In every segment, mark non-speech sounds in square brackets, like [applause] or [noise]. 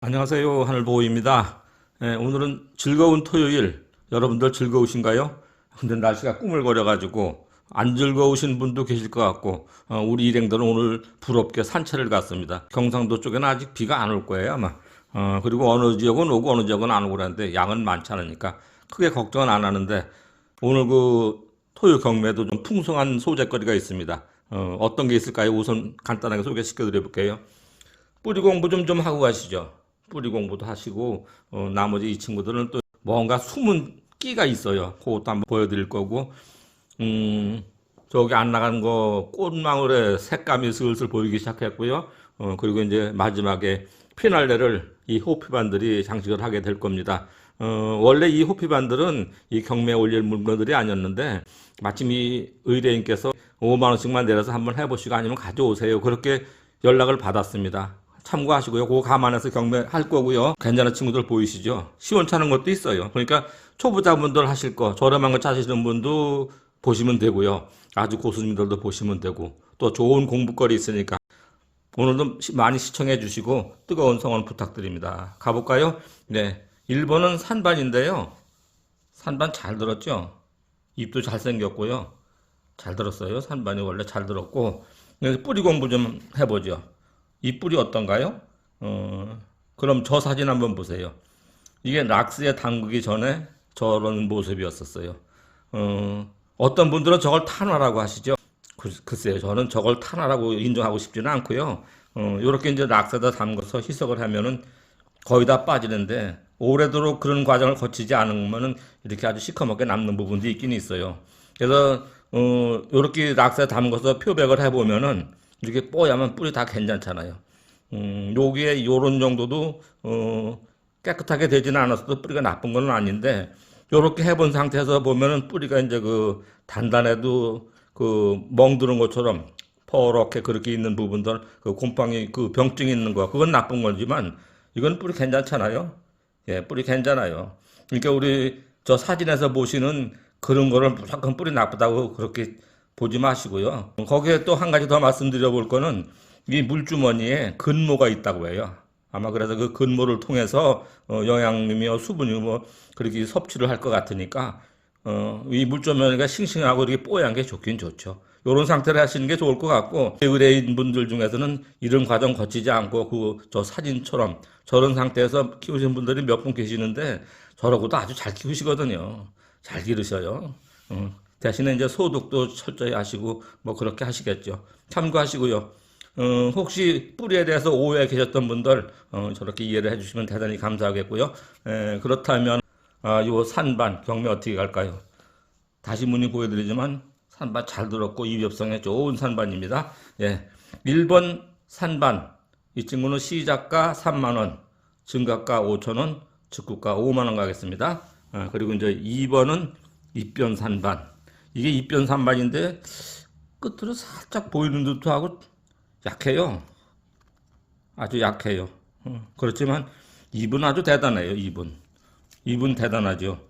안녕하세요. 하늘보호입니다. 예, 오늘은 즐거운 토요일. 여러분들 즐거우신가요? 근데 날씨가 꾸물거려가지고 안 즐거우신 분도 계실 것 같고 어, 우리 일행들은 오늘 부럽게 산책을 갔습니다. 경상도 쪽에는 아직 비가 안 올 거예요 아마. 어, 그리고 어느 지역은 오고 어느 지역은 안 오고 그러는데 양은 많지 않으니까 크게 걱정은 안 하는데 오늘 그 토요 경매도 좀 풍성한 소재거리가 있습니다. 어, 어떤 게 있을까요? 우선 간단하게 소개시켜 드려 볼게요. 뿌리 공부 좀 좀 하고 가시죠. 뿌리 공부도 하시고 어, 나머지 이 친구들은 또 뭔가 숨은 끼가 있어요. 그것도 한번 보여드릴 거고 음, 저기 안 나간 거 꽃망울의 색감이 슬슬 보이기 시작했고요. 어, 그리고 이제 마지막에 피날레를 이 호피반들이 장식을 하게 될 겁니다. 어, 원래 이 호피반들은 이 경매에 올릴 물건들이 아니었는데 마침 이 의뢰인께서 5만 원씩만 내려서 한번 해보시고 아니면 가져오세요. 그렇게 연락을 받았습니다. 참고하시고요. 그거 감안해서 경매할 거고요. 괜찮은 친구들 보이시죠? 시원찮은 것도 있어요. 그러니까 초보자분들 하실 거, 저렴한 거 찾으시는 분도 보시면 되고요. 아주 고수님들도 보시면 되고 또 좋은 공부거리 있으니까 오늘도 시- 많이 시청해 주시고 뜨거운 성원 부탁드립니다. 가볼까요? 네. 1번은 산반인데요. 산반 잘 들었죠? 입도 잘생겼고요. 잘 들었어요. 산반이 원래 잘 들었고 뿌리 공부 좀 해보죠. 이 뿌리 어떤가요? 어, 그럼 저 사진 한번 보세요. 이게 락스에 담그기 전에 저런 모습이었었어요. 어, 어떤 분들은 저걸 탄화라고 하시죠. 글- 글쎄요, 저는 저걸 탄화라고 인정하고 싶지는 않고요. 어, 이렇게 이제 락스에다 담궈서 희석을 하면은 거의 다 빠지는데 오래도록 그런 과정을 거치지 않으면은 이렇게 아주 시커멓게 남는 부분도 있긴 있어요. 그래서 어, 이렇게 락스에 담궈서 표백을 해보면은 이렇게 뽀야면 뿌리 다 괜찮잖아요. 음, 여기에 요런 정도도 어, 깨끗하게 되지는 않았어도 뿌리가 나쁜 건 아닌데 요렇게 해본 상태에서 보면은 뿌리가 이제 그 단단해도 그 멍드는 것처럼 퍼렇게 그렇게 있는 부분들 그 곰팡이 그 병증이 있는 거 그건 나쁜 거지만 이건 뿌리 괜찮잖아요. 예, 뿌리 괜찮아요. 그러니까 우리 저 사진에서 보시는 그런 거를 무조건 뿌리 나쁘다고 그렇게 보지 마시고요. 거기에 또 한 가지 더 말씀드려 볼 거는 이 물주머니에 근모가 있다고 해요. 아마 그래서 그 근모를 통해서 어, 영양이며 수분이 뭐 그렇게 섭취를 할 것 같으니까 어, 이 물주머니가 싱싱하고 이렇게 뽀얀 게 좋긴 좋죠. 이런 상태를 하시는 게 좋을 것 같고 의뢰인 분들 중에서는 이런 과정 거치지 않고 그 저 사진처럼 저런 상태에서 키우신 분들이 몇 분 계시는데 저러고도 아주 잘 키우시거든요. 잘 기르셔요. 어, 대신에 이제 소독도 철저히 하시고 뭐 그렇게 하시겠죠. 참고하시고요. 어, 혹시 뿌리에 대해서 오해 계셨던 분들 어, 저렇게 이해를 해주시면 대단히 감사하겠고요. 에, 그렇다면 아, 요 산반 경매 어떻게 갈까요? 다시 문의 보여드리지만 산반 잘 들었고 입엽성에 좋은 산반입니다. 예, 1번 산반 이 친구는 시작가 3만 원, 증가가 5천 원, 즉구가 5만 원 가겠습니다. 아, 그리고 이제 2번은 입변 산반 이게 입변 산반인데 끝으로 살짝 보이는 듯도 하고 약해요. 아주 약해요. 어, 그렇지만 입은 아주 대단해요. 입은 입은 대단하죠.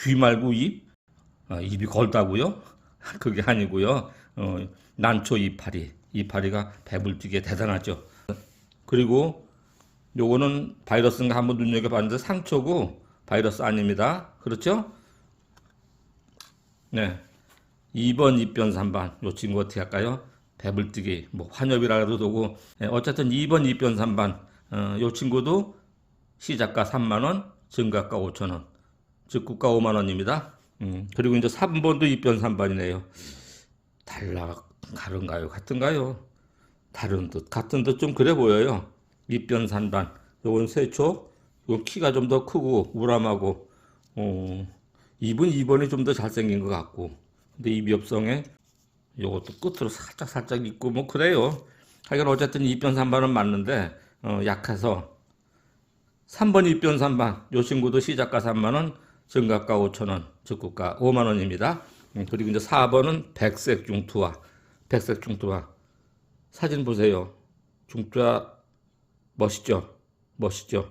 귀 말고 입? 아, 입이 걸다고요? [laughs] 그게 아니고요. 어, 난초 이파리, 이파리가 배불 뛰게 대단하죠. 그리고 요거는 바이러스인가 한번 눈여겨봤는데 상초고 바이러스 아닙니다. 그렇죠? 네. 2번 입변 3반 요 친구 어떻게 할까요? 배불뛰기 뭐 환엽이라도 되고 예, 어쨌든 2번 입변 3반 어, 요 친구도 시작가 3만 원, 증가가 5천 원, 즉구가 5만 원입니다. 음, 그리고 이제 3번도 입변 3반이네요. 달라 다른가요? 같은가요? 다른 듯 같은 듯 좀 그래 보여요. 입변 3반 요건 세초, 요 키가 좀 더 크고 우람하고 어, 입은 2번이 좀 더 잘생긴 것 같고 근데 입엽성에 요것도 끝으로 살짝 살짝 있고 뭐 그래요. 하여간 어쨌든 입변 3반은 맞는데 어, 약해서 3번 입변 3반 요 친구도 시작가 3만 원, 증가가 5천 원, 즉구가 5만 원입니다. 음, 그리고 이제 4번은 백색 중투화, 백색 중투화 사진 보세요. 중투화 멋있죠, 멋있죠.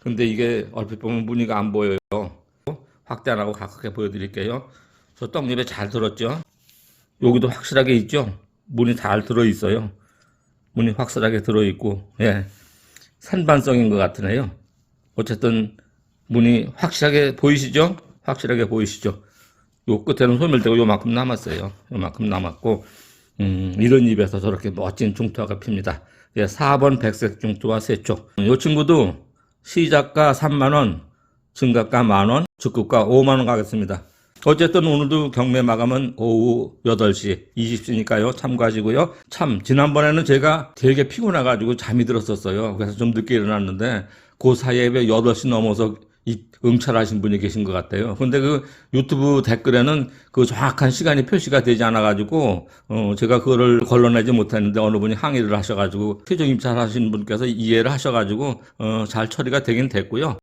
근데 이게 얼핏 보면 무늬가 안 보여요. 확대 안 하고 가깝게 보여드릴게요. 저 떡잎에 잘 들었죠? 여기도 확실하게 있죠? 무늬 잘 들어 있어요. 무늬 확실하게 들어 있고, 예. 산반성인 것 같으네요. 어쨌든 문이 확실하게 보이시죠? 확실하게 보이시죠? 요 끝에는 소멸되고 요만큼 남았어요. 요만큼 남았고 음, 이런 잎에서 저렇게 멋진 중투화가 핍니다. 예, 4번 백색 중투화 세쪽. 요 친구도 시작가 3만원, 증가가 만원, 즉급가 5만원 가겠습니다. 어쨌든 오늘도 경매 마감은 오후 8시 20시니까요. 참고하시고요. 참, 지난번에는 제가 되게 피곤해가지고 잠이 들었었어요. 그래서 좀 늦게 일어났는데, 그 사이에 왜 8시 넘어서 이 응찰하신 분이 계신 것 같아요. 근데 그 유튜브 댓글에는 그 정확한 시간이 표시가 되지 않아가지고, 어, 제가 그거를 걸러내지 못했는데 어느 분이 항의를 하셔가지고, 최종 입찰하신 분께서 이해를 하셔가지고, 어, 잘 처리가 되긴 됐고요.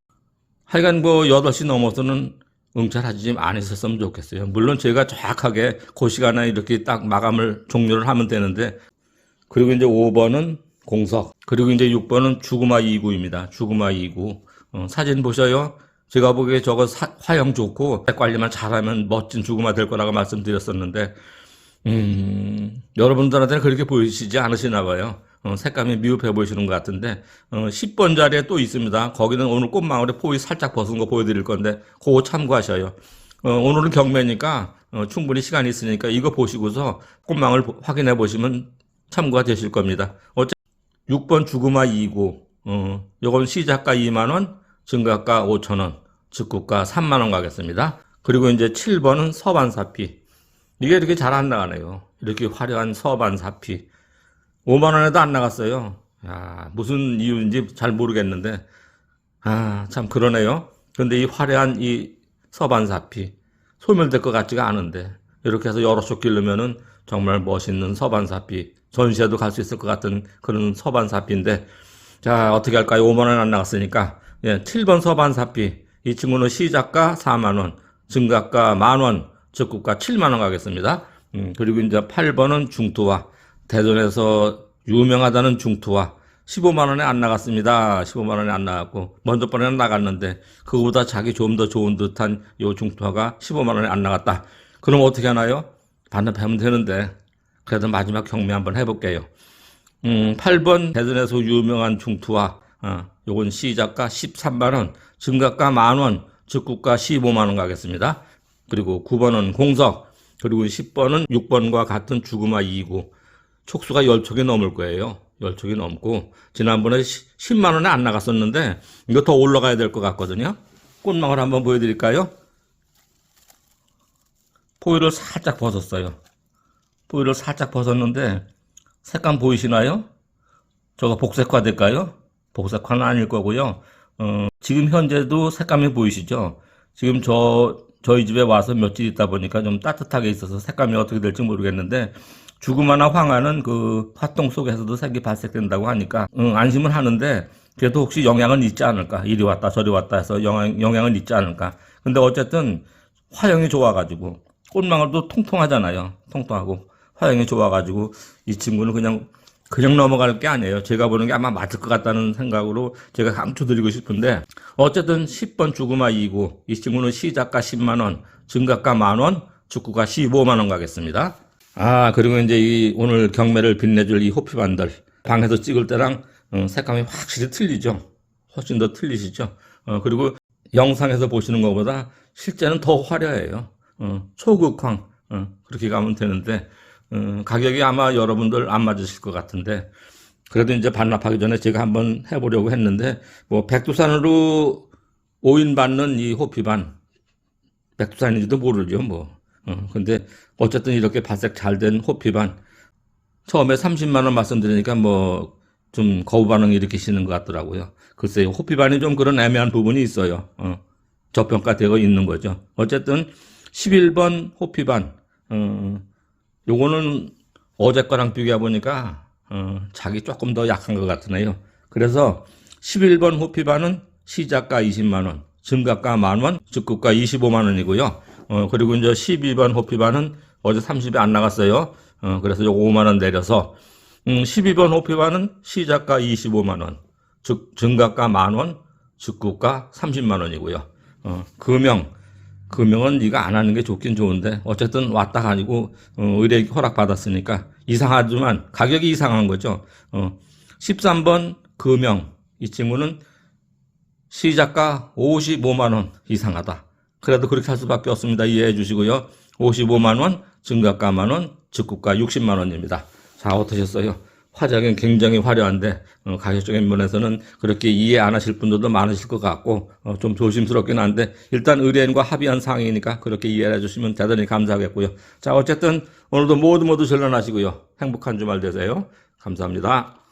하여간 뭐 8시 넘어서는 응찰하지 안 했었으면 좋겠어요. 물론 제가 정확하게 그 시간에 이렇게 딱 마감을 종료를 하면 되는데, 그리고 이제 5번은 공석, 그리고 이제 6번은 죽음아 2구입니다. 죽음아 2구. 어, 사진 보셔요. 제가 보기에 저거 사- 화형 좋고 관리만 잘하면 멋진 죽음아 될 거라고 말씀드렸었는데, 음, 여러분들한테는 그렇게 보이시지 않으시나 봐요. 어, 색감이 미흡해 보이시는 것 같은데, 어, 10번 자리에 또 있습니다. 거기는 오늘 꽃망울에 포이 살짝 벗은 거 보여드릴 건데, 그거 참고하셔요. 어, 오늘은 경매니까, 어, 충분히 시간이 있으니까 이거 보시고서 꽃망울 보- 확인해 보시면 참고가 되실 겁니다. 어째 6번 죽음아 2구, 어, 요건 시작가 2만원, 증가가 5천원, 즉구가 3만원 가겠습니다. 그리고 이제 7번은 서반사피. 이게 이렇게 잘 안 나가네요. 이렇게 화려한 서반사피. 5만 원에도 안 나갔어요. 야, 무슨 이유인지 잘 모르겠는데. 아, 참 그러네요. 근데 이 화려한 이 서반사피. 소멸될 것 같지가 않은데. 이렇게 해서 여러 쪽 기르면은 정말 멋있는 서반사피. 전시회도 갈 수 있을 것 같은 그런 서반사피인데. 자, 어떻게 할까요? 5만 원 안 나갔으니까. 예, 7번 서반사피. 이 친구는 시작가 4만 원, 증가가 만 원, 적국가 7만 원 가겠습니다. 음, 그리고 이제 8번은 중투화. 대전에서 유명하다는 중투화. 15만 원에 안 나갔습니다. 15만 원에 안 나갔고, 먼저 번에는 나갔는데, 그거보다 자기 좀 더 좋은 듯한 요 중투화가 15만 원에 안 나갔다. 그럼 어떻게 하나요? 반납하면 되는데, 그래도 마지막 경매 한번 해볼게요. 음, 8번 대전에서 유명한 중투화, 어, 요건 시작가 13만 원, 증가가 만 원, 즉구가 15만 원 가겠습니다. 그리고 9번은 공석, 그리고 10번은 6번과 같은 죽음아 2구. 촉수가 10촉이 넘을 거예요. 10촉이 넘고, 지난번에 10만 원에 안 나갔었는데, 이거 더 올라가야 될 것 같거든요. 꽃망울 한번 보여드릴까요? 포유를 살짝 벗었어요. 포유를 살짝 벗었는데, 색감 보이시나요? 저거 복색화 될까요? 복색화는 아닐 거고요. 어, 지금 현재도 색감이 보이시죠? 지금 저, 저희 집에 와서 며칠 있다 보니까 좀 따뜻하게 있어서 색감이 어떻게 될지 모르겠는데, 죽음하나 황하는 그 활동 속에서도 색이 발색된다고 하니까, 응, 안심은 하는데, 그래도 혹시 영향은 있지 않을까? 이리 왔다 저리 왔다 해서 영향, 영향은 있지 않을까? 근데 어쨌든 화형이 좋아가지고, 꽃망울도 통통하잖아요. 통통하고. 화형이 좋아가지고, 이 친구는 그냥 그냥 넘어갈 게 아니에요. 제가 보는 게 아마 맞을 것 같다는 생각으로 제가 강추드리고 싶은데 어쨌든 10번 죽음아 2구 이 친구는 시작가 10만원 증가가 만원 축구가 15만원 가겠습니다. 아 그리고 이제 이 오늘 경매를 빛내줄 이 호피반들 방에서 찍을 때랑 어, 색감이 확실히 틀리죠. 훨씬 더 틀리시죠. 어, 그리고 영상에서 보시는 것보다 실제는 더 화려해요. 어, 초극황 어, 그렇게 가면 되는데 음, 가격이 아마 여러분들 안 맞으실 것 같은데 그래도 이제 반납하기 전에 제가 한번 해보려고 했는데 뭐 백두산으로 오인 받는 이 호피반 백두산인지도 모르죠 뭐 어, 근데 어쨌든 이렇게 발색 잘 된 호피반. 처음에 30만 원 말씀드리니까 뭐 좀 거부 반응 일으키시는 것 같더라고요. 글쎄요 호피반이 좀 그런 애매한 부분이 있어요. 어, 저평가되어 있는 거죠. 어쨌든 11번 호피반. 어, 요거는 어제 거랑 비교해 보니까 어, 자기 조금 더 약한 것 같으네요. 그래서 11번 호피반은 시작가 20만 원, 증가가 만 원, 즉급가 25만 원이고요. 어, 그리고 이제 12번 호피반은 어제 30이 안 나갔어요. 어, 그래서 요거 5만 원 내려서 음, 12번 호피반은 시작가 25만 원, 즉 증가가 만 원, 즉급가 30만 원이고요. 어, 금형 금형은 네가 안 하는 게 좋긴 좋은데 어쨌든 왔다 가지고 어, 의뢰 허락 받았으니까 이상하지만 가격이 이상한 거죠. 어, 13번 금형 이 친구는 시작가 55만 원 이상하다. 그래도 그렇게 할 수밖에 없습니다. 이해해 주시고요. 55만 원, 증가가 만 원, 즉구가 60만 원입니다. 자, 어떠셨어요? 화작은 굉장히 화려한데 어, 가격적인 면에서는 그렇게 이해 안 하실 분들도 많으실 것 같고 어, 좀 조심스럽긴 한데 일단 의뢰인과 합의한 사항이니까 그렇게 이해해 주시면 대단히 감사하겠고요. 자, 어쨌든 오늘도 모두 모두 전련하시고요. 행복한 주말 되세요. 감사합니다.